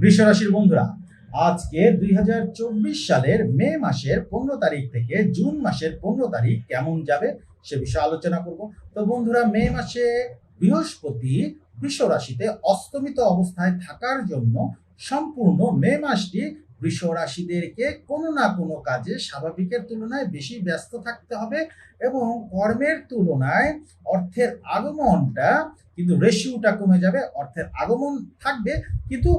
বৃষরাশির বন্ধুরা, আজকে দুই হাজার চব্বিশ সালের মে মাসের পনেরো তারিখ থেকে জুন মাসের পনেরো তারিখ কেমন যাবে সে বিষয়ে আলোচনা করব। তো বন্ধুরা, মে মাসে বৃহস্পতি বৃষ রাশিতে অস্তমিত অবস্থায় থাকার জন্য সম্পূর্ণ মে মাসটি বৃষ রাশিদেরকে কোনো না কোনো কাজে স্বাভাবিকের তুলনায় বেশি ব্যস্ত থাকতে হবে এবং কর্মের তুলনায় অর্থের আগমনটা কিন্তু রেশিওটা কমে যাবে, অর্থের আগমন থাকবে, কিন্তু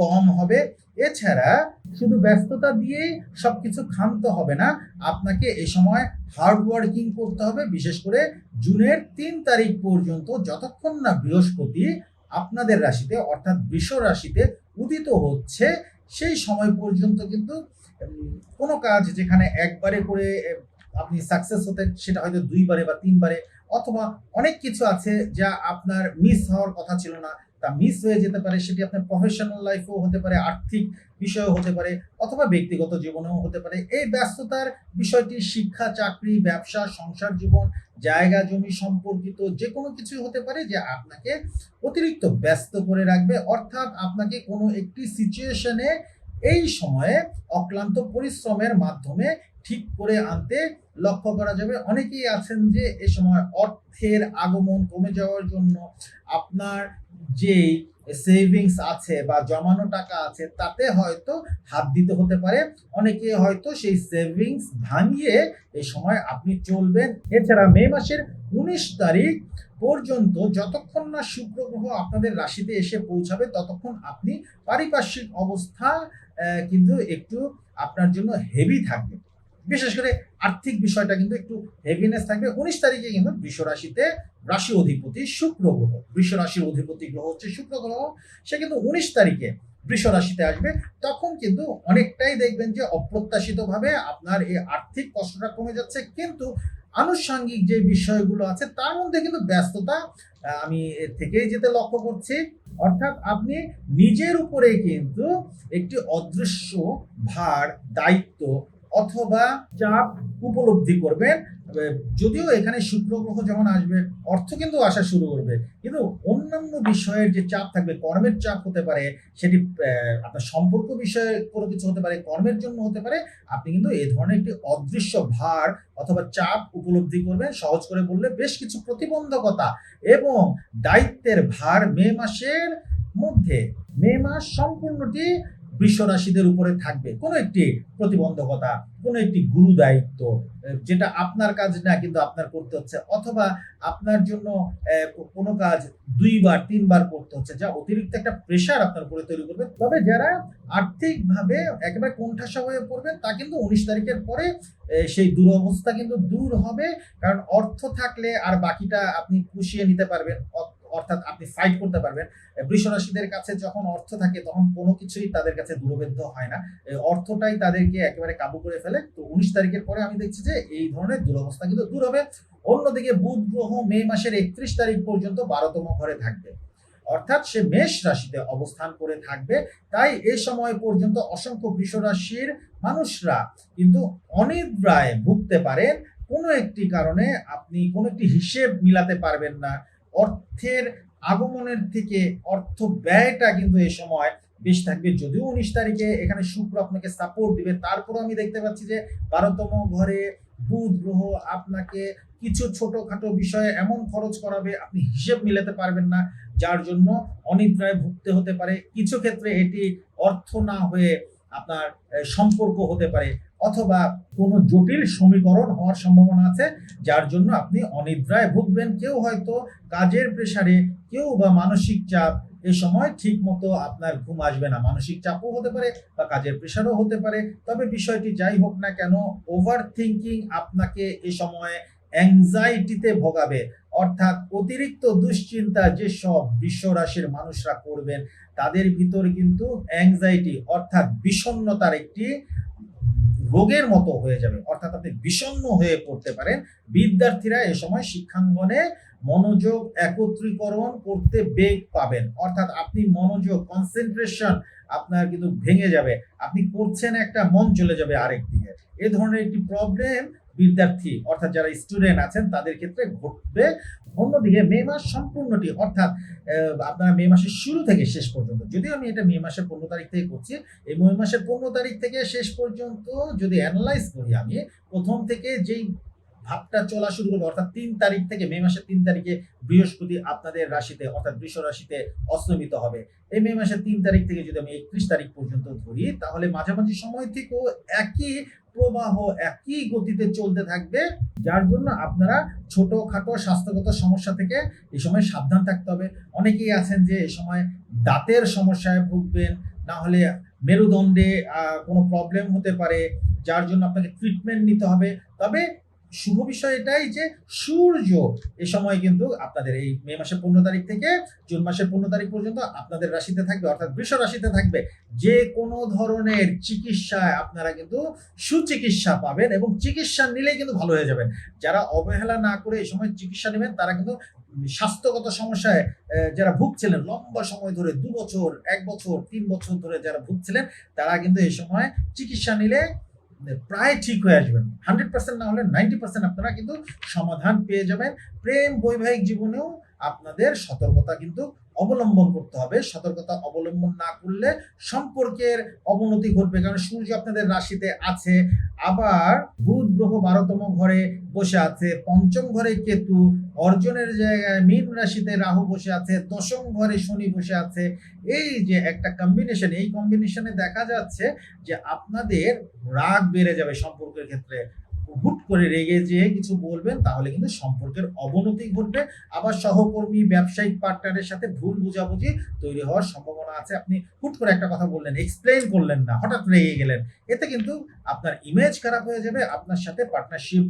কম হবে। এছাড়া শুধু ব্যস্ততা দিয়েই সবকিছু ক্ষান্ত হবে না, আপনাকে এই সময় হার্ড ওয়ার্কিং করতে হবে। বিশেষ করে জুনের তিন তারিখ পর্যন্ত যতক্ষণ না বৃহস্পতি আপনাদের রাশিতে, অর্থাৎ বৃষ রাশিতে উদিত হচ্ছে, সেই সময় পর্যন্ত কিন্তু কোনো কাজ যেখানে একবারে করে আপনি সাকসেস হতেন সেটা হয়তো দুইবারে বা তিনবারে, অথবা অনেক কিছু আছে যা আপনার মিস হওয়ার কথা ছিল না। তা মিস হয়ে যেতে পারে, সেটি আপনার প্রফেশনাল লাইফেও হতে পারে, আর্থিক বিষয়ও হতে পারে, অথবা ব্যক্তিগত জীবনেও হতে পারে। এই ব্যস্ততার বিষয়টি শিক্ষা, চাকরি, ব্যবসা, সংসার জীবন, জায়গা, জমি সম্পর্কিত যে কোনো কিছু হতে পারে যে আপনাকে অতিরিক্ত ব্যস্ত করে রাখবে। অর্থাৎ আপনাকে কোনো একটি সিচুয়েশনে এই সময়ে অক্লান্ত পরিশ্রমের মাধ্যমে ঠিক করে আনতে লক্ষ্য করা যাবে। অনেকেই আছেন যে এ সময় অর্থের আগমন কমে যাওয়ার জন্য আপনার যে সেভিংস আছে বা জমানো টাকা আছে, তাতে হয়তো হাত দিতে হতে পারে। অনেকে হয়তো সেই সেভিংস ভাঙিয়ে এই সময় আপনি চলবেন। এছাড়া মে মাসের উনিশ তারিখ পর্যন্ত যতক্ষণ না শুক্র গ্রহ আপনাদের রাশিতে এসে পৌঁছাবে, ততক্ষণ আপনি পারিপার্শ্বিক অবস্থা কিন্তু একটু আপনার জন্য হেভি থাকবে। বিশেষ করে আর্থিক বিষয়টা কিন্তু একটু হেভিনেস থাকবে উনিশ তারিখে কিন্তু বৃষ রাশিতে রাশি অধিপতি শুক্র গ্রহ। বৃষ রাশির অধিপতি গ্রহ হচ্ছে শুক্র গ্রহ। সে কিন্তু উনিশ তারিখে বৃষ রাশিতে আসবে। তখন কিন্তু অনেকটাই দেখবেন যে অপ্রত্যাশিতভাবে আপনার এই আর্থিক কষ্টটা কমে যাচ্ছে। কিন্তু আনুষঙ্গিক যে বিষয়গুলো আছে, তার মধ্যে কিন্তু ব্যস্ততা আমি এর থেকেই যেতে লক্ষ্য করছি। অর্থাৎ আপনি নিজের উপরে কিন্তু একটি অদৃশ্য ভার, দায়িত্ব অথবা চাপ উপলব্ধি করবেন যদিও এখানে শুক্র গ্রহ যেমন আসবে, অর্থ কিন্তু আসা শুরু করবে। কিন্তু অন্যান্য বিষয়ের যে চাপ থাকবে, কর্মের চাপ হতে পারে, সেটি আপনার সম্পর্ক বিষয়ে কোনো কিছু হতে পারে, কর্মের জন্য হতে পারে, আপনি কিন্তু এই ধরনের একটি অদৃশ্য ভার অথবা চাপ উপলব্ধি করবেন, সহজ করে বললে বেশ কিছু প্রতিবন্ধকতা এবং দায়িত্বের ভার মে মাসের মধ্যে, মে মাস সম্পূর্ণটি বৃষ রাশিদের উপরে থাকবে। কোনো একটি প্রতিবন্ধকতা, কোনো একটি গুরু দায়িত্ব যেটা আপনার কাজ না, কিন্তু আপনার করতে হচ্ছে, অথবা আপনার জন্য কোনো কাজ দুইবার, তিনবার করতে হচ্ছে, যা অতিরিক্ত একটা প্রেশার আপনার উপরে তৈরি করবে। তবে যারা আর্থিকভাবে একেবারে কোণঠাসা হয়ে পড়বে, তা কিন্তু উনিশ তারিখের পরে সেই দুরবস্থা কিন্তু দূর হবে, কারণ অর্থ থাকলে আর বাকিটা আপনি পুষিয়ে নিতে পারবেন। অর্থাৎ আপনি ফাইট করতে পারবেন। বৃষ রাশিদের কাছে যখন অর্থ থাকে, তখন কোনো কিছুই তাদের কাছে দুরবেদ্য হয় না। অর্থটাই তাদেরকে একেবারে কাবু করে ফেলে। তো উনিশ তারিখের পরে আমি দেখছি যে এই ধরনের দুরবস্থা কিন্তু দূর হবে। অন্যদিকে বুধ গ্রহ মে মাসের একত্রিশ তারিখ পর্যন্ত বারোতম ঘরে থাকবে। অর্থাৎ সে মেষ রাশিতে অবস্থান করে থাকবে। তাই এ সময় পর্যন্ত অসংখ্য বৃষ রাশির মানুষরা কিন্তু অনিদ্রায় ভুগতে পারেন। কোনো একটি কারণে আপনি কোনো একটি হিসেব মিলাতে পারবেন না। অর্থের আগমনের থেকে অর্থ ব্যয়টা কিন্তু এই সময় বেশ থাকবে। যদিও উনিশ তারিখে এখানে শুক্র আপনাকে সাপোর্ট দিবে। তারপরও আমি দেখতে পাচ্ছি যে বারোতম ঘরে বুধ গ্রহ আপনাকে কিছু ছোটখাটো বিষয়ে এমন খরচ করাবে, আপনি হিসেব মিলাতে পারবেন না। যার জন্য অনিদ্রায় ভুগতে হতে পারে। কিছু ক্ষেত্রে এটি অর্থ না হয়ে আপনার সম্পর্ক হতে পারে। অথবা কোনো জটিল সমীকরণ হওয়ার সম্ভাবনা আছে, যার জন্য আপনি অনিদ্রায় ভুগবেন। কেউ হয়তো কাজের প্রেসারে কেউ বা মানসিক চাপ, এ সময় ঠিক মতো আপনার ঘুম আসবে না। মানসিক চাপও হতে পারে বা কাজের প্রেসারও হতে পারে। তবে বিষয়টি যাই হোক না কেন ওভার থিঙ্কিং আপনাকে এ সময় অ্যাংজাইটিতে ভোগাবে। অর্থাৎ অতিরিক্ত দুশ্চিন্তা যেসব বিশ্ব রাশির মানুষরা করবেন, তাদের ভিতর কিন্তু অ্যাংজাইটি অর্থাৎ বিষণ্ণতার একটি রোগের মতো হয়ে যাবে। অর্থাৎ আপনি বিষণ্ন হয়ে পড়তে পারেন। বিদ্যার্থীরা এ সময় শিক্ষাঙ্গনে মনোযোগ একত্রীকরণ করতে বেগ পাবেন। অর্থাৎ আপনি মনোযোগ কনসেন্ট্রেশন আপনার কিন্তু ভেঙে যাবে। আপনি করছেন একটা, মন চলে যাবে আরেক দিকে। এ ধরনের একটি প্রবলেম বিদ্যার্থী অর্থাৎ যারা স্টুডেন্ট আছেন, তাদের ক্ষেত্রে ঘটবে অন্যদিকে মে মাস সম্পূর্ণটি, অর্থাৎ আপনারা মে মাসের শুরু থেকে শেষ পর্যন্ত, যদিও আমি এটা মে মাসের পনেরো তারিখ থেকে করছি, এই মে মাসের পনেরো তারিখ থেকে শেষ পর্যন্ত যদি অ্যানালাইজ করি আমি, প্রথম থেকে যেই ভাবটা চলা শুরু করবে। অর্থাৎ তিন তারিখ থেকে মে মাসের তিন তারিখে বৃহস্পতি আপনাদের রাশিতে, অর্থাৎ বৃষ রাশিতে অস্তমিত হবে। এই মে মাসের তিন তারিখ থেকে যদি আমি একত্রিশ তারিখ পর্যন্ত ধরি, তাহলে মাঝামাঝি সময় থেকেও একই প্রবাহ, একই গতিতে চলতে থাকবে। যার জন্য আপনারা ছোটখাটো স্বাস্থ্যগত সমস্যা থেকে এই সময় সাবধান থাকতে হবে। অনেকেই আছেন যে এই সময় দাঁতের সমস্যায় ভুগবেন, না হলে মেরুদণ্ডে কোনো প্রবলেম হতে পারে, যার জন্য আপনাকে ট্রিটমেন্ট নিতে হবে। তবে শুভ বিষয় এটাই যে সূর্য এ সময় কিন্তু আপনাদের এই মে মাসের পনেরো তারিখ থেকে জুন মাসের পনেরো তারিখ পর্যন্ত আপনাদের রাশিতে থাকবে, অর্থাৎ বৃষ রাশিতে থাকবে। যে কোনো ধরনের চিকিৎসায় আপনারা কিন্তু সুচিকিৎসা পাবেন এবং চিকিৎসা নিলেই কিন্তু ভালো হয়ে যাবেন। যারা অবহেলা না করে এই সময় চিকিৎসা নেবেন, তারা কিন্তু স্বাস্থ্যগত সমস্যায় যারা ভুগছিলেন, লম্বা সময় ধরে, দু বছর, এক বছর, তিন বছর ধরে যারা ভুগছিলেন, তারা কিন্তু এই সময় চিকিৎসা নিলে প্রায় ঠিক হয়ে আসবেন। হান্ড্রেড পার্সেন্ট না হলে নাইনটি পার্সেন্ট আপনারা কিন্তু সমাধান পেয়ে যাবেন। প্রেম, বৈবাহিক জীবনেও আপনাদের সতর্কতা কিন্তু অবলম্বন করতে হবে। সতর্কতা অবলম্বন না করলে সম্পর্কের অবনতি ঘটবে। কারণ সূর্য আপনাদের রাশিতে আছে। আবার বুধ, গ্রহ বারোতম ঘরে বসে আছে। পঞ্চম ঘরে কেতু, অর্জনের জায়গায় মীন রাশিতে রাহু বসে আছে। দশম ঘরে শনি বসে আছে। এই যে একটা কম্বিনেশন এই কম্বিনেশনে দেখা যাচ্ছে যে আপনাদের রাগ বেড়ে যাবে সম্পর্কের ক্ষেত্রে। হুট করে রেগে যেয়ে কিছু বলবেন, তাহলে কিন্তু সম্পর্কের অবনতি ঘটবে। আবার সহকর্মী, ব্যবসায়িক পার্টনারের সাথে ভুল বুঝাবুঝি তৈরি হওয়ার সম্ভাবনা আছে। আপনি হুট করে একটা কথা বললেন এক্সপ্লেন করলেন না, হঠাৎ রেগে গেলেন। এতে কিন্তু আপনার ইমেজ খারাপ হয়ে যাবে, আপনার সাথে পার্টনারশিপ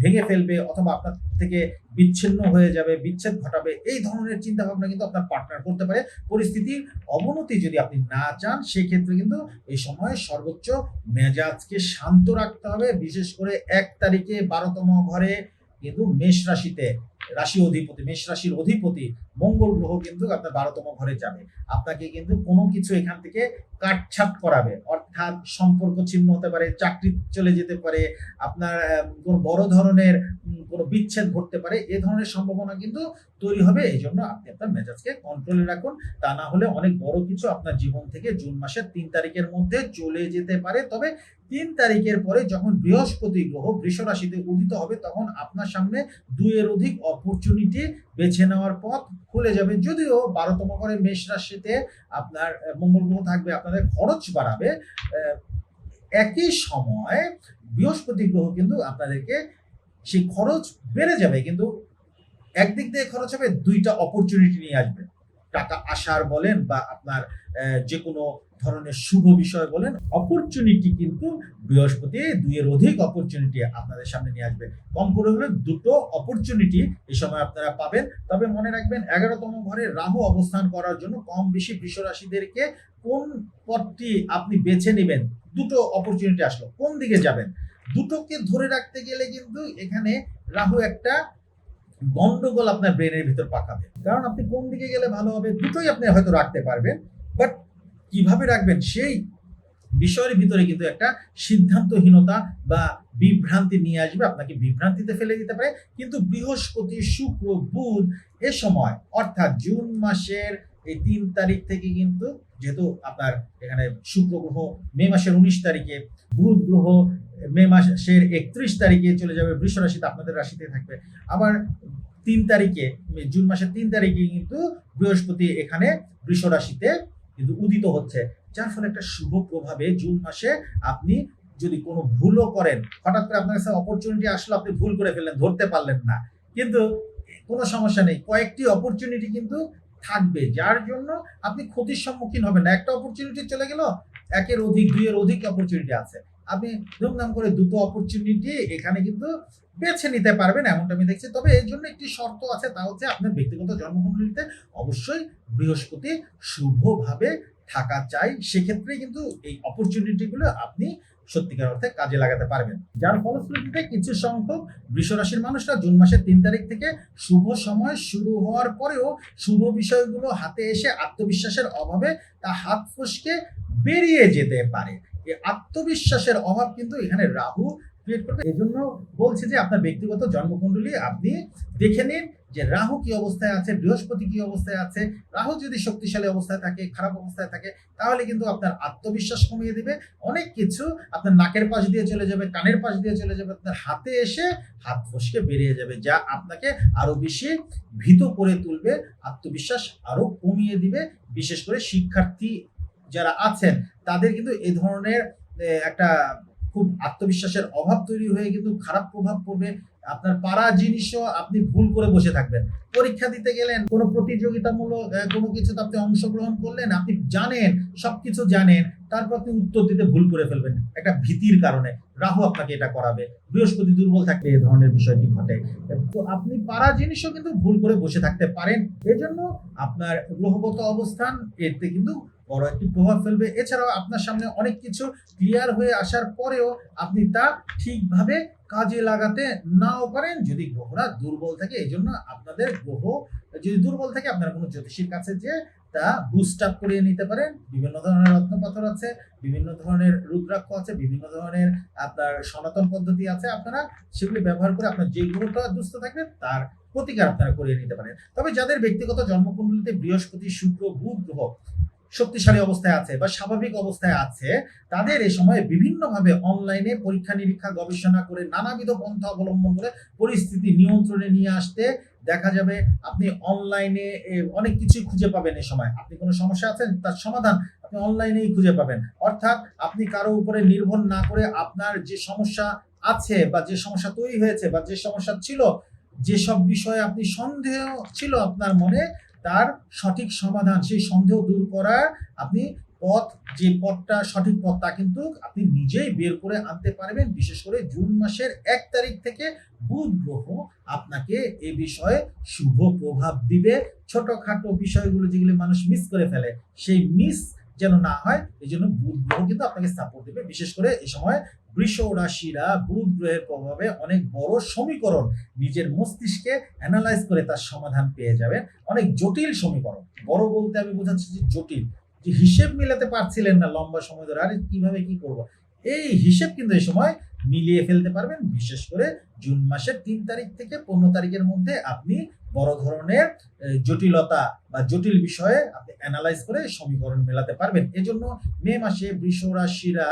ভেঙে ফেলবে, অথবা আপনার থেকে বিচ্ছিন্ন হয়ে যাবে, বিচ্ছেদ ঘটাবে। এই ধরনের চিন্তা ভাবনা কিন্তু আপনার পার্টনার করতে পারে। পরিস্থিতির অবনতি যদি আপনি না চান, সেক্ষেত্রে কিন্তু এই সময় সর্বোচ্চ মেজাজকে শান্ত রাখতে হবে। বিশেষ করে এক তারিখে বারোতম ঘরে কিন্তু মেষ রাশিতে, রাশি অধিপতি, মেষ রাশির অধিপতি মঙ্গল গ্রহ কিন্তু আপনার বারোতম ঘরে যাবে। আপনাকে কিন্তু কোনো কিছু এখান থেকে কাটছাট করাবে। অর্থাৎ সম্পর্ক ছিন্ন হতে পারে, চাকরি চলে যেতে পারে, আপনার কোনো বড় ধরনের কোনো বিচ্ছেদ ঘটতে পারে, এ ধরনের সম্ভাবনা কিন্তু তৈরি হবে। এই জন্য আপনি আপনার মেজাজকে কন্ট্রোলে রাখুন। তা না হলে অনেক বড় কিছু আপনার জীবন থেকে জুন মাসের তিন তারিখের মধ্যে চলে যেতে পারে। তবে তিন তারিখের পরে যখন বৃহস্পতি গ্রহ বৃষ রাশিতে উদিত হবে, তখন আপনার সামনে দুইয়ের অধিক অপরচুনিটি বেছে নেওয়ার পথ খুলে যাবে। যদিও বারোতম করে মেষ রাশিতে আপনার মঙ্গল গ্রহ থাকবে, আপনাদের খরচ বাড়াবে। একই সময় বৃহস্পতি গ্রহ কিন্তু আপনাদেরকে সেই খরচ বেড়ে যাবে, কিন্তু একদিক দিয়ে খরচ হবে, দুইটা অপরচুনিটি নিয়ে আসবে। টাকা আসার বলেন বা আপনার যে কোনো ধরনের শুভ বিষয় বলেন অপরচুনিটি কিন্তু বৃহস্পতি দুইয়ের অধিক অপরচুনিটি আপনাদের সামনে নিয়ে আসবে। কম করে হলে দুটো অপরচুনিটি এই সময় আপনারা পাবেন। তবে মনে রাখবেন, এগারোতম ঘরে রাহু অবস্থান করার জন্য কম বেশি বৃষ রাশিদেরকে কোন পথটি আপনি বেছে নেবেন? দুটো অপরচুনিটি আসলো। কোন দিকে যাবেন? দুটোকে ধরে রাখতে গেলে কিন্তু এখানে রাহু একটা গন্ডগোল আপনার ব্রেনের ভিতর পাকাবে। কারণ আপনি কোন দিকে গেলে ভালো হবে দুটোই আপনি হয়তো রাখতে পারবেন বাট কীভাবে রাখবেন সেই বিষয়ের ভিতরে কিন্তু একটা সিদ্ধান্তহীনতা বা বিভ্রান্তি নিয়ে আসবে, আপনাকে বিভ্রান্তিতে ফেলে দিতে পারে। কিন্তু বৃহস্পতি, শুক্র, বুধ এ সময়, অর্থাৎ জুন মাসের এই তিন তারিখ থেকে কিন্তু যেহেতু আপনার এখানে শুক্র গ্রহ মে মাসের উনিশ তারিখে, বুধ গ্রহ মে মাসের একত্রিশ তারিখে চলে যাবে বৃষ রাশিতে আপনাদের রাশিতে থাকবে। আবার তিন তারিখে জুন মাসের তিন তারিখে কিন্তু বৃহস্পতি এখানে বৃষ রাশিতে কিন্তু উদিত হচ্ছে। যার ফলে একটা শুভ প্রভাবে জুন মাসে আপনি যদি কোনো ভুলও করেন, হঠাৎ করে আপনার কাছে অপরচুনিটি আসলো, আপনি ভুল করে ফেললেন, ধরতে পারলেন না। কিন্তু কোনো সমস্যা নেই, কয়েকটি অপরচুনিটি কিন্তু থাকবে, যার জন্য আপনি ক্ষতির সম্মুখীন হবেন না। একটা অপরচুনিটি চলে গেল, একের অধিক, দুইয়ের অধিক অপরচুনিটি আছে। আপনি ধুমধাম করে দুটো অপরচুনিটি এখানে কিন্তু বেছে নিতে পারবেন এমনটা আমি দেখছি। তবে এর জন্য একটি শর্ত আছে, তা হচ্ছে আপনার ব্যক্তিগত জন্মকুণ্ডলিতে অবশ্যই বৃহস্পতি শুভভাবে থাকা চাই। সেক্ষেত্রে কিন্তু এই অপরচুনিটিগুলো আপনি সত্যিকার অর্থে কাজে লাগাতে পারবেন। যার ফলশ্রুতিতে কিছু সংখ্যক বৃষরাশির মানুষরা জুন মাসের তিন তারিখ থেকে শুভ সময় শুরু হওয়ার পরেও শুভ বিষয়গুলো হাতে এসে আত্মবিশ্বাসের অভাবে তা হাত ফসকে বেরিয়ে যেতে পারে। এই আত্মবিশ্বাসের অভাব কিন্তু এখানে রাহু ক্রিয়েট করবে। এই জন্য বলছি যে আপনার ব্যক্তিগত জন্মকুণ্ডলী আপনি দেখে নিন যে রাহু কি অবস্থায় আছে, বৃহস্পতি কি অবস্থায় আছে। রাহু যদি শক্তিশালী অবস্থায় থাকে, খারাপ অবস্থায় থাকে, তাহলে কিন্তু আপনার আত্মবিশ্বাস কমিয়ে দিবে। অনেক কিছু আপনার নাকের পাশ দিয়ে চলে যাবে, কানের পাশ দিয়ে চলে যাবে, আপনার হাতে এসে হাত ফসকে বেরিয়ে যাবে, যা আপনাকে আরও বেশি ভীত করে তুলবে, আত্মবিশ্বাস আরও কমিয়ে দিবে। বিশেষ করে শিক্ষার্থী যারা আছেন তাদের কিন্তু এই ধরনের একটা খুব আত্মবিশ্বাসের অভাব তৈরি হয়ে কিন্তু খারাপ প্রভাব পড়বে। আপনার পারা জিনিসও আপনি ভুল করে বসে থাকবেন। পরীক্ষা দিতে গেলেন, কোনো প্রতিযোগিতামূলক কোনো কিছুতে আপনি অংশগ্রহণ করলেন, আপনি জানেন সব কিছু জানেন, তারপর আপনি উত্তর দিতে ভুল করে ফেলবেন। একটা ভীতির কারণে রাহু আপনাকে এটা করাবে। বৃহস্পতি দুর্বল থাকলে এই ধরনের বিষয়টি ঘটে। তো আপনি পারা জিনিসও কিন্তু ভুল করে বসে থাকতে পারেন। এজন্য আপনার গ্রহগত অবস্থান, এতে কিন্তু বড় একটি প্রভাব ফেলবে। এছাড়াও আপনার সামনে অনেক কিছু ক্লিয়ার হয়ে আসার পরেও আপনি তা ঠিকভাবে কাজে লাগাতে নাও পারেন। যদি গ্রহরা দুর্বল থাকে এই জন্য আপনাদের গ্রহ, যদি দুর্বল থাকে, আপনারা কোনো জ্যোতিষীর কাছে যে তা বুস্ট আপ করিয়ে নিতে পারেন। বিভিন্ন ধরনের রত্নপাথর আছে, বিভিন্ন ধরনের রুদ্রাক্ষ আছে, বিভিন্ন ধরনের আপনার সনাতন পদ্ধতি আছে। আপনারা সেগুলি ব্যবহার করে আপনার যে গ্রহটা দুস্থ থাকবে, তার প্রতিকার আপনারা করিয়ে নিতে পারেন। তবে যাদের ব্যক্তিগত জন্মকুণ্ডলিতে বৃহস্পতি, শুক্র, বুধ গ্রহ শক্তিশালী অবস্থায় আছে বা স্বাভাবিক অবস্থায় আছে, তাদের এই সময় বিভিন্নভাবে অনলাইনে পরীক্ষা নিরীক্ষা গবেষণা করে নানাবিধ পন্থা অবলম্বন করে পরিস্থিতি নিয়ন্ত্রণে নিয়ে আসতে দেখা যাবে আপনি অনলাইনে অনেক কিছুই খুঁজে পাবেন এই সময়। আপনি কোনো সমস্যা আছেন? তার সমাধান আপনি অনলাইনেই খুঁজে পাবেন। অর্থাৎ আপনি কারও উপরে নির্ভর না করে আপনার যে সমস্যা আছে বা যে সমস্যা তৈরি হয়েছে বা যে সমস্যা ছিল, যেসব বিষয়ে আপনি সন্দেহ ছিল আপনার মনে তার সঠিক সমাধান, সেই সন্দেহ দূর করার আপনি পথ, যে পথটা সঠিক পথ তা কিন্তু আপনি নিজেই বের করে আনতে পারবেন। বিশেষ করে জুন মাসের এক তারিখ থেকে বুধ গ্রহ আপনাকে এ বিষয়ে শুভ প্রভাব দিবে। ছোটখাটো বিষয়গুলো যেগুলো মানুষ মিস করে ফেলে, সেই মিস যেন না হয় এই জন্য বুধ গ্রহ কিন্তু আপনাকে সাপোর্ট দেবে। বিশেষ করে এই সময় বৃষ রাশিরা বুধ গ্রহের প্রভাবে অনেক বড় সমীকরণ নিজের মস্তিষ্কে অ্যানালাইজ করে তার সমাধান পেয়ে যাবেন। অনেক জটিল সমীকরণ। বড় বলতে আমি বোঝাচ্ছি যে জটিল। যে হিসেব মিলাতে পারছিলেন না লম্বা সময় ধরে, আরে কীভাবে কি করব? এই হিসেব কিন্তু এই সময় মিলিয়ে ফেলতে পারবেন। বিশেষ করে জুন মাসের তিন তারিখ থেকে পনেরো তারিখের মধ্যে আপনি বড় ধরনের জটিলতা বা জটিল বিষয়ে আপনি অ্যানালাইজ করে সমীকরণ মেলাতে পারবেন। এজন্য মে মাসে বৃষ রাশিরা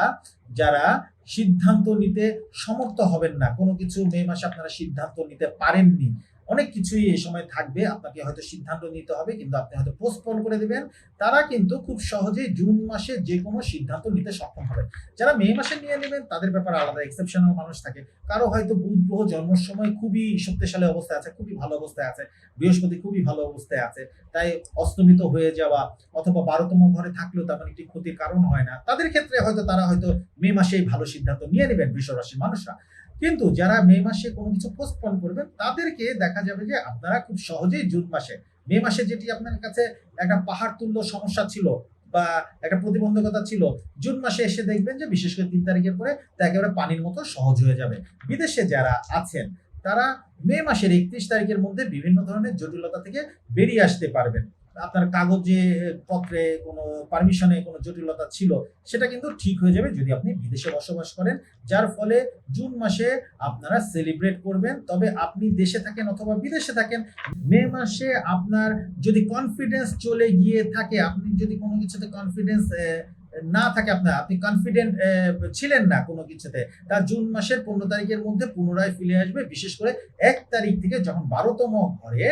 যারা সিদ্ধান্ত নিতে সমর্থ হবেন না। কোনো কিছু মে মাসে আপনারা সিদ্ধান্ত নিতে পারেননি। অনেক কিছুই এই সময় থাকবে, আপনাকে হয়তো সিদ্ধান্ত নিতে হবে, কিন্তু আপনি হয়তো পোস্টপোন করে দেবেন। তারা কিন্তু খুব সহজেই জুন মাসে যে কোনো সিদ্ধান্ত নিতে সক্ষম হবে। যারা মে মাসে নিয়ে নেবেন, তাদের ব্যাপারে আলাদা এক্সেপশনাল মানুষ থাকে। কারও হয়তো বুধ গ্রহ জন্মের সময় খুবই শক্তিশালী অবস্থায় আছে, খুবই ভালো অবস্থায় আছে, বৃহস্পতি খুবই ভালো অবস্থায় আছে, তাই অস্তমিত হয়ে যাওয়া অথবা বারোতম ঘরে থাকলেও তেমন একটি ক্ষতির কারণ হয় না। তাদের ক্ষেত্রে হয়তো তারা হয়তো মে মাসেই ভালো সিদ্ধান্ত নিয়ে নেবেন বৃষ রাশির মানুষরা। কিন্তু যারা মে মাসে কোনো কিছু পোস্টপন করবেন, তাদেরকে দেখা যাবে যে আপনারা খুব সহজেই জুন মাসে, মে মাসে যেটি আপনার কাছে একটা পাহাড় তুল্য সমস্যা ছিল বা একটা প্রতিবন্ধকতা ছিল, জুন মাসে এসে দেখবেন যে বিশেষ করে তিন তারিখের পরে তা একেবারে পানির মতো সহজ হয়ে যাবে। বিদেশে যারা আছেন, তারা মে মাসের একত্রিশ তারিখের মধ্যে বিভিন্ন ধরনের জটিলতা থেকে বেরিয়ে আসতে পারবেন। আপনার কাগজে, পত্রে কোনো পারমিশনে কোনো জটিলতা ছিল, সেটা কিন্তু ঠিক হয়ে যাবে যদি আপনি বিদেশে বসবাস করেন। যার ফলে জুন মাসে আপনারা সেলিব্রেট করবেন। তবে আপনি দেশে থাকেন অথবা বিদেশে থাকেন, মে মাসে আপনার যদি কনফিডেন্স চলে গিয়ে থাকে, আপনি যদি কোনো কিছুতে কনফিডেন্স না থাকে আপনার, আপনি কনফিডেন্ট ছিলেন না কোনো কিছুতে, তা জুন মাসের পনেরো তারিখের মধ্যে পুনরায় ফিরে আসবে। বিশেষ করে এক তারিখ থেকে যখন বারোতম ঘরে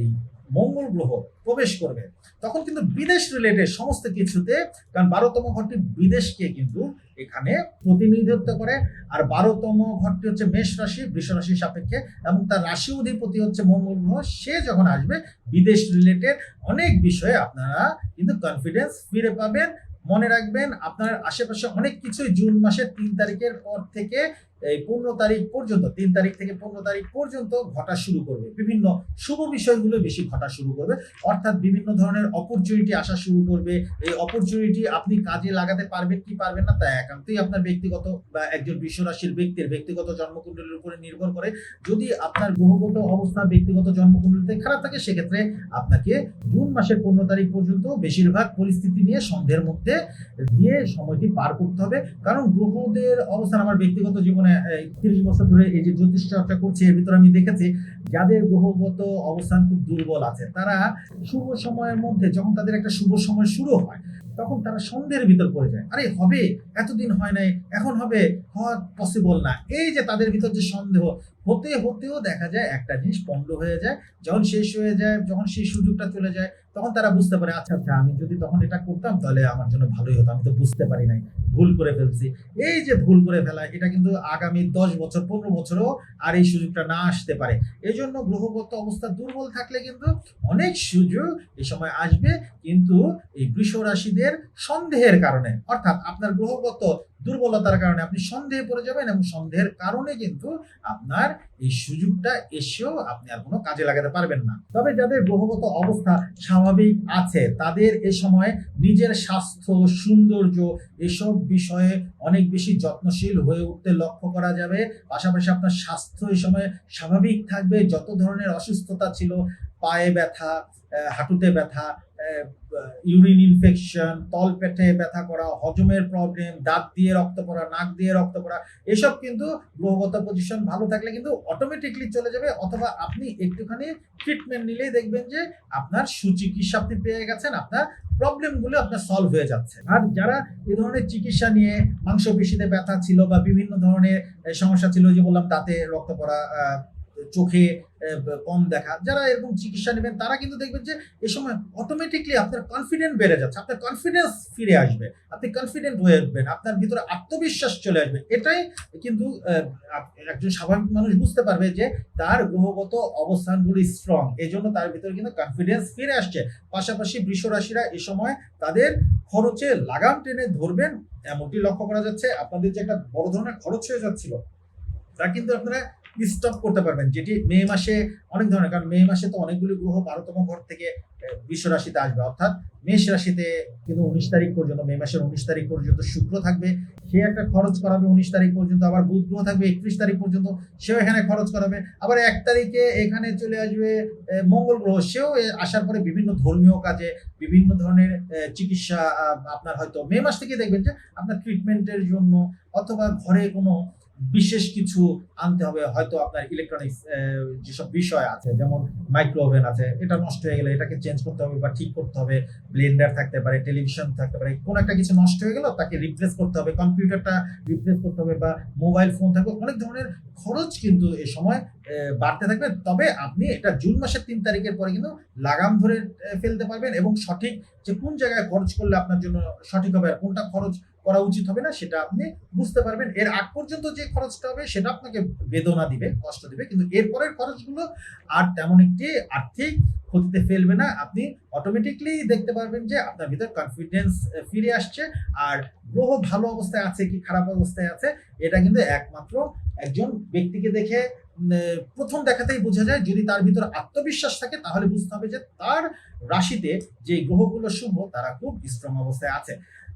এই মঙ্গল গ্রহ প্রবেশ করবে। তখন কিন্তু বিদেশ রিলেটেড সমস্ত কিছুতে, কারণ বারোতম ঘরটি বিদেশকে কিন্তু এখানে প্রতিনিধিত্ব করে। আর বারোতম ঘরটি হচ্ছে মেষ রাশি, বৃষ রাশির সাপেক্ষে, এবং তার রাশি অধিপতি হচ্ছে মঙ্গল গ্রহ। সে যখন আসবে, বিদেশ রিলেটেড অনেক বিষয়ে আপনারা কিন্তু কনফিডেন্স ফিরে পাবেন, মনে রাখবেন। আপনার আশেপাশে অনেক কিছুই জুন মাসের তিন তারিখের পর থেকে এই পনেরো তারিখ পর্যন্ত, তিন তারিখ থেকে পনেরো তারিখ পর্যন্ত ঘটা শুরু করবে। বিভিন্ন শুভ বিষয়গুলো বেশি ঘটা শুরু করবে। অর্থাৎ বিভিন্ন ধরনের অপরচুনিটি আসা শুরু করবে। এই অপরচুনিটি আপনি কাজে লাগাতে পারবেন কি পারবেন না, তা একান্তই আপনার ব্যক্তিগত বা একজন বিশ্ব রাশির ব্যক্তির ব্যক্তিগত জন্মকুণ্ডলীর উপরে নির্ভর করে। যদি আপনার গ্রহগত অবস্থা ব্যক্তিগত জন্মকুণ্ডলীতে খারাপ থাকে, সেক্ষেত্রে আপনাকে জুন মাসের পনেরো তারিখ পর্যন্ত বেশিরভাগ পরিস্থিতি নিয়ে সন্দেহের মধ্যে দিয়ে সময়টি পার করতে হবে। কারণ গ্রহদের অবস্থান আমার ব্যক্তিগত জীবনে তিরিশ বছর ধরে এই যে জ্যোতিষ চর্চা করছি, এর ভিতরে আমি দেখেছি যাদের গ্রহগত অবস্থান খুব দুর্বল আছে। তারা শুভ সময়ের মধ্যে যখন তাদের একটা শুভ সময় শুরু হয়, তখন তারা সন্দেহের ভিতর পড়ে যায়। আরে হবে, এতদিন হয় নাই, এখন হবে হওয়া পসিবল না। এই যে তাদের ভিতর যে সন্দেহ, হতে হতেও দেখা যায় একটা জিনিস পণ্ড হয়ে যায়। যখন শেষ হয়ে যায়, যখন সেই সুযোগটা চলে যায়, তখন তারা বুঝতে পারে আচ্ছা আচ্ছা আমি যদি তখন এটা করতাম, তাহলে আমার জন্য ভালোই হতো। আমি তো বুঝতে পারি নাই। ভুল করে ফেলছি। এই যে ভুল করে ফেলা, এটা কিন্তু আগামী দশ বছর, পনেরো বছরও আর এই সুযোগটা না আসতে পারে। এই জন্য গ্রহগত অবস্থা দুর্বল থাকলে কিন্তু অনেক সুযোগ এই সময় আসবে, কিন্তু এই বৃষ রাশিদের সন্দেহের কারণে, অর্থাৎ আপনার গ্রহগত দুর্বলতার কারণে আপনি সন্দেহে পড়ে যাবেন এবং সন্দেহের কারণে কিন্তু আপনার এই সুযোগটা এসেও আপনি আর কোনো কাজে লাগাতে পারবেন না। তবে যাদের গ্রহগত অবস্থা স্বাভাবিক আছে, তাদের এ সময় নিজের স্বাস্থ্য, সৌন্দর্য এসব বিষয়ে অনেক বেশি যত্নশীল হয়ে উঠতে লক্ষ্য করা যাবে। পাশাপাশি আপনার স্বাস্থ্য এ সময় স্বাভাবিক থাকবে। যত ধরনের অসুস্থতা ছিল পায়ে ব্যথা হাঁটুতে ব্যথা ইউরিন ইনফেকশন তল পেটে ব্যথা করা, হজমের প্রবলেম দাঁত দিয়ে রক্ত পড়া, নাক দিয়ে রক্ত পড়া, এসব কিন্তু গ্রহগত পজিশন ভালো থাকলে কিন্তু অটোমেটিকলি চলে যাবে অথবা আপনি একটুখানি ট্রিটমেন্ট নিলেই দেখবেন যে আপনার সুচিকিৎসা আপনি পেয়ে গেছেন, আপনার প্রবলেমগুলো আপনার সলভ হয়ে যাচ্ছে। আর যারা এই ধরনের চিকিৎসা নিয়ে মাংসপেশিতে ব্যথা ছিল বা বিভিন্ন ধরনের সমস্যা ছিল যে বললাম, দাঁতে রক্ত পড়া চোখে কম দেখা। যারা এরকম চিকিৎসা নেবেন, তারা কিন্তু দেখবেন যে এ সময় অটোমেটিকলি আপনার কনফিডেন্ট বেড়ে যাচ্ছে। আপনার কনফিডেন্স ফিরে আসবে। আপনি কনফিডেন্ট হয়ে উঠবেন। আপনার ভিতরে আত্মবিশ্বাস চলে আসবে। এটাই কিন্তু একজন স্বাভাবিক মানুষ বুঝতে পারবে যে তার গ্রহগত অবস্থানগুলি স্ট্রং এই জন্য তার ভিতরে কিন্তু কনফিডেন্স ফিরে আসছে। পাশাপাশি বৃষ রাশিরা এই সময় তাদের খরচে লাগাম টেনে ধরবেন, এমনটি লক্ষ্য করা যাচ্ছে। আপনাদের যে একটা বড় ধরনের খরচ হয়ে যাচ্ছিল, তা কিন্তু আপনারা স্টপ করতে পারবেন। যেটি মে মাসে অনেক ধরনের, কারণ মে মাসে তো অনেকগুলি গ্রহ বারোতম ঘর থেকে বিশ্ব রাশিতে আসবে। অর্থাৎ মেষ রাশিতে কিন্তু উনিশ তারিখ পর্যন্ত, মে মাসের উনিশ তারিখ পর্যন্ত শুক্র থাকবে। সে একটা খরচ করাবে উনিশ তারিখ পর্যন্ত, আবার বুধ গ্রহ থাকবে একত্রিশ তারিখ পর্যন্ত, সেও এখানে খরচ করাবে। আবার এক তারিখে এখানে চলে আসবে মঙ্গল গ্রহ, সেও আসার পরে বিভিন্ন ধর্মীয় কাজে, বিভিন্ন ধরনের চিকিৎসা আপনার হয়তো মে মাস থেকে দেখবেন যে আপনার ট্রিটমেন্টের জন্য অথবা ঘরে কোনো বিশেষ কিছু আনতে হবে, হয়তো আপনার ইলেকট্রনিক্স যেসব বিষয় আছে, যেমন মাইক্রো ওভেন আছে, এটা নষ্ট হয়ে গেলে এটাকে চেঞ্জ করতে হবে বা ঠিক করতে হবে ব্লেন্ডার থাকতে পারে টেলিভিশন থাকতে পারে, কোন একটা কিছু নষ্ট হয়ে গেল তাকে রিপ্লেস করতে হবে কম্পিউটারটা রিপ্লেস করতে হবে বা মোবাইল ফোন থাকবে, অনেক ধরনের খরচ কিন্তু এ সময় বাড়তে থাকবে। তবে আপনি এটা জুন মাসের তিন তারিখের পরে কিন্তু লাগাম ধরে ফেলতে পারবেন এবং সঠিক যে কোন জায়গায় খরচ করলে আপনার জন্য সঠিক হবে আর কোনটা খরচ করা উচিত হবে না, সেটা আপনি বুঝতে পারবেন। এর আগ পর্যন্ত যে খরচটা হবে, সেটা আপনাকে বেদনা দিবে, কষ্ট দিবে। কিন্তু এরপরের খরচগুলো আর তেমন একটি আর্থিক ক্ষতিতে ফেলবে না। আপনি অটোমেটিকলি দেখতে পারবেন যে আপনার ভিতর কনফিডেন্স ফিরে আসছে। আর গ্রহ ভালো অবস্থায় আছে কি খারাপ অবস্থায় আছে, এটা কিন্তু একমাত্র একজন ব্যক্তিকে দেখে প্রথম দেখাতেই বোঝা যায়। যদি তার ভিতর আত্মবিশ্বাস থাকে, তাহলে বুঝতে হবে যে তার রাশিতে যে গ্রহগুলো শুভ, তারা খুব স্ট্রং অবস্থায় আছে।